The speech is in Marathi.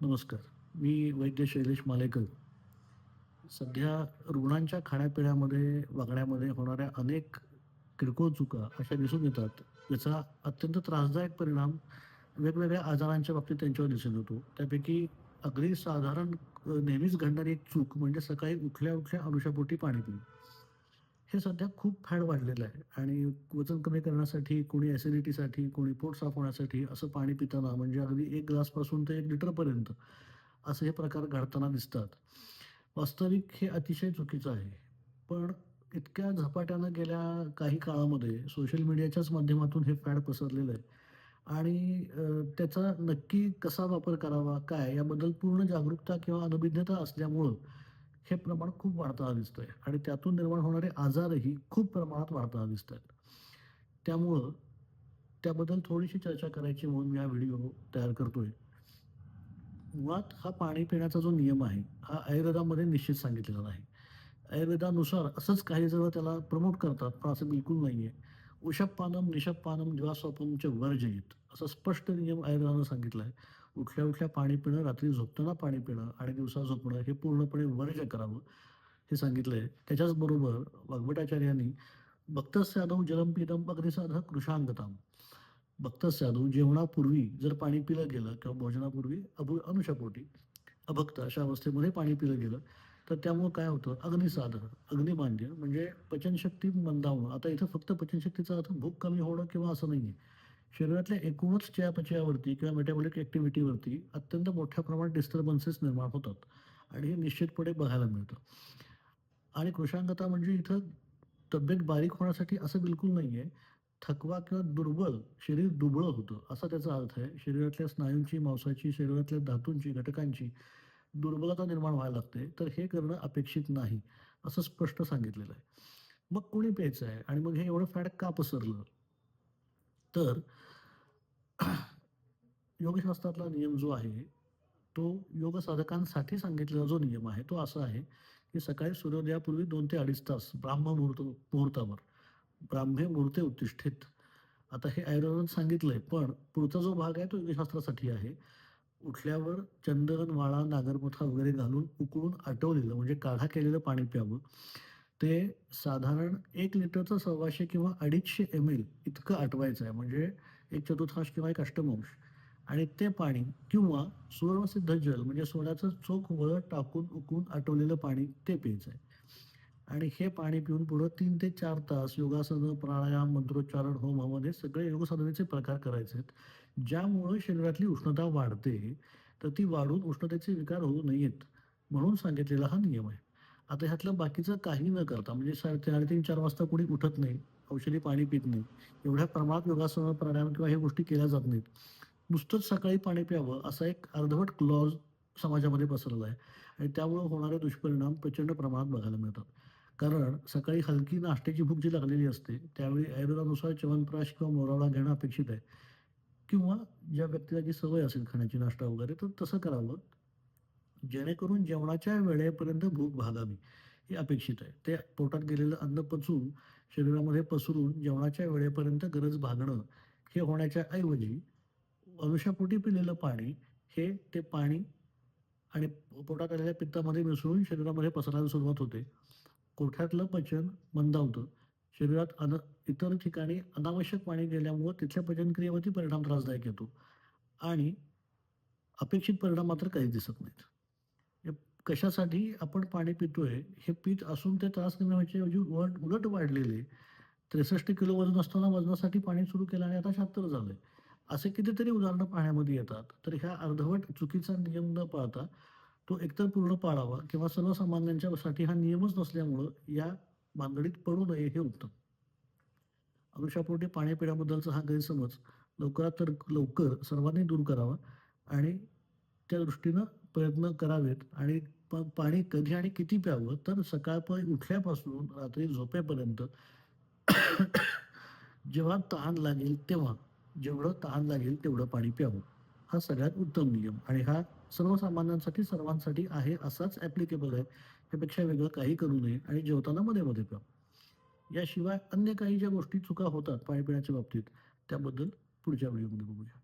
नमस्कार. मी वैद्य शैलेश मालेकर. सध्या रुग्णांच्या खाण्यापिण्यामध्ये वागण्यामध्ये होणाऱ्या अनेक किरकोळ चुका अशा दिसून येतात याचा अत्यंत त्रासदायक परिणाम वेगवेगळ्या आजारांच्या बाबतीत त्यांच्यावर दिसून येतो. त्यापैकी अगदी साधारण नेहमीच घडणारी एक चूक म्हणजे सकाळी उठल्या उठल्या अनुषापोटी पाणी पिणे हे सध्या खूप फॅड वाढलेलं आहे. आणि वजन कमी करण्यासाठी कोणी ॲसिडिटीसाठी कोणी पोट साफ होण्यासाठी असं पाणी पिताना म्हणजे अगदी एक ग्लासपासून ते एक लिटरपर्यंत असे हे प्रकार घडताना दिसतात. वास्तविक हे अतिशय चुकीचं आहे. पण इतक्या झपाट्यानं गेल्या काही काळामध्ये सोशल मीडियाच्याच माध्यमातून हे फॅड पसरलेलं आहे. आणि त्याचा नक्की कसा वापर करावा काय याबद्दल पूर्ण जागरूकता किंवा अनभिज्ञता असल्यामुळं हे प्रमाण खूप वाढताना दिसतंय. आणि त्यातून निर्माण होणारे आजारही खूप प्रमाणात वाढताना दिसत आहेत त्यामुळं त्याबद्दल थोडीशी चर्चा करायची म्हणून मी हा व्हिडिओ तयार करतोय. मुळात हा पाणी पिण्याचा जो नियम आहे हा आयुर्वेदामध्ये निश्चित सांगितलेला नाही. आयुर्वेदानुसार असंच काही जण त्याला प्रमोट करतात पण असं बिलकुल नाही आहे उषपानम निशपानम ज्वास्वपमच्या वर्जयित असं स्पष्ट नियम आयुर्वेदानं सांगितलं आहे उठल्या उठल्या पाणी पिणं रात्री झोपताना पाणी पिणं आणि दिवसा झोपणं हे पूर्णपणे वर्ज्य करावं हे सांगितलं आहे त्याच्याचबरोबर वाग्भटाचार्यांनी भक्तस्यादव जलम पिदम अग्निसाध कृषांगताम भक्तस्यादव जेवणापूर्वी जर पाणी पिलं गेलं किंवा भोजनापूर्वी अभु अनुषापोटी अभक्त अशा अवस्थेमध्ये पाणी पिलं गेलं तर त्यामुळं काय होतं? अग्निसाध अग्निमांद्य म्हणजे पचनशक्ती मंदावणं. आता इथं फक्त पचनशक्तीचा अर्थ भूक कमी होणं किंवा असं नाही आहे शरीरातल्या एकूणच चयापचयावरती किंवा मेटाबॉलिक ॲक्टिव्हिटीवरती अत्यंत मोठ्या प्रमाणात डिस्टर्बन्सेस निर्माण होतात. आणि हे निश्चितपणे बघायला मिळतं. आणि कृषांगता म्हणजे इथं तब्येत बारीक होण्यासाठी असं बिलकुल नाही आहे थकवा किंवा दुर्बल शरीर दुबळं होतं. असा त्याचा अर्थ आहे. शरीरातल्या स्नायूंची मांसाची शरीरातल्या धातूंची घटकांची दुर्बलता निर्माण व्हायला लागते. तर हे करणं अपेक्षित नाही असं स्पष्ट सांगितलेलं आहे. मग कोणी प्यायचं आहे? आणि मग हे एवढं फॅट का पसरलं? तर योगशास्त्रातला नियम जो आहे तो योग साधकांसाठी सांगितलेला जो नियम आहे तो असा आहे की सकाळी सूर्योदयापूर्वी दोन ते अडीच तास ब्राह्म मुहूर्त मुहूर्तावर ब्राह्मे मुहूर्ते उत्तिष्ठित आता हे आयुर्वेदात सांगितलंय पण पुढचा जो भाग आहे तो योगशास्त्रासाठी आहे. उठल्यावर चंदन वाळा नागरमोथा वगैरे घालून उकळून आटवलेलं म्हणजे काढा केलेलं पाणी प्यावं. ते साधारण एक लिटरचं सव्वाशे किंवा अडीचशे एम एल इतकं आटवायचं आहे. म्हणजे एक चतुर्थांश किंवा एक अष्टमांश. आणि ते पाणी किंवा सुवर्णसिद्ध जल म्हणजे सोन्याचं चोख वळ टाकून उकळून आटवलेलं पाणी ते प्यायचं आहे. आणि हे पाणी पिऊन पुढं तीन ते चार तास योगासनं प्राणायाम मंत्रोच्चारण होम हवन हे सगळे योगसाधनेचे प्रकार करायचे आहेत. ज्यामुळं शरीरातली उष्णता वाढते तर ती वाढून उष्णतेचे विकार होऊ नयेत म्हणून सांगितलेला हा नियम आहे. आता ह्यातलं बाकीचं काही न करता म्हणजे साडेतीन चार वाजता कोणी उठत नाही औषधी पाणी पित नाही एवढ्या प्रमाणात योगासन प्राणायाम किंवा ह्या गोष्टी केल्या जात नाहीत. नुसतंच सकाळी पाणी प्यावं असा एक अर्धवट क्लॉज समाजामध्ये पसरला आहे. आणि त्यामुळं होणारे दुष्परिणाम प्रचंड प्रमाणात बघायला मिळतात. कारण सकाळी हलकी नाश्त्याची भूक जी लागलेली असते त्यावेळी आयुर्वेदानुसार च्यवनप्राश किंवा मोरावळा घेणं अपेक्षित आहे. किंवा ज्या व्यक्तीला जी सवय असेल खाण्याची नाश्ता वगैरे तर तसं करावं. जेणेकरून जेवणाच्या वेळेपर्यंत भूक भागावी. हे अपेक्षित आहे. ते पोटात गेलेलं अन्न पचून शरीरामध्ये पसरून जेवणाच्या वेळेपर्यंत गरज भागणं हे होण्याच्या ऐवजी अनुषापोटी पिलेलं पाणी हे ते पाणी आणि पोटात आलेल्या पित्तामध्ये मिसळून शरीरामध्ये पसरायला सुरुवात होते. कोठ्यातलं पचन मंदावतं शरीरात अन इतर ठिकाणी अनावश्यक पाणी गेल्यामुळं तिथल्या पचनक्रियेवरती परिणाम त्रासदायक येतो. आणि अपेक्षित परिणाम मात्र काही दिसत नाहीत. कशासाठी आपण पाणी पितोय हे पीत असून ते त्रास कमी व्हायचे ऐवजी उलट वाढलेले. त्रेसष्ट किलो वजन असताना वजनासाठी पाणी सुरू केलं आणि आता शहात्तर झालंय. असे कितीतरी उदाहरणं पाहण्यामध्ये येतात. तर ह्या अर्धवट चुकीचा नियम न पाळता तो एकतर पूर्ण पाळावा किंवा सर्वसामान्यांच्यासाठी हा नियमच नसल्यामुळं या भानगडीत पडू नये हे उत्तम. अनुषापोटी पाणी पिण्याबद्दलचा हा गैरसमज लवकरात तर लवकर सर्वांनी दूर करावा आणि त्या दृष्टीनं प्रयत्न करावेत आणि पाणी कधी आणि किती प्यावं? तर सकाळपारी उठल्यापासून रात्री झोपेपर्यंत जेव्हा तहान लागेल तेव्हा जेवढं तहान लागेल तेवढं पाणी प्यावं. हा सगळ्यात उत्तम नियम आणि हा सर्वसामान्यांसाठी सर्वांसाठी आहे असाच ॲप्लिकेबल आहे. त्यापेक्षा वेगळं काही करू नये आणि जेवताना मध्ये मध्ये प्यावं याशिवाय अन्य काही ज्या गोष्टी चुका होतात पाणी पिण्याच्या बाबतीत त्याबद्दल पुढच्या व्हिडिओमध्ये बघूया.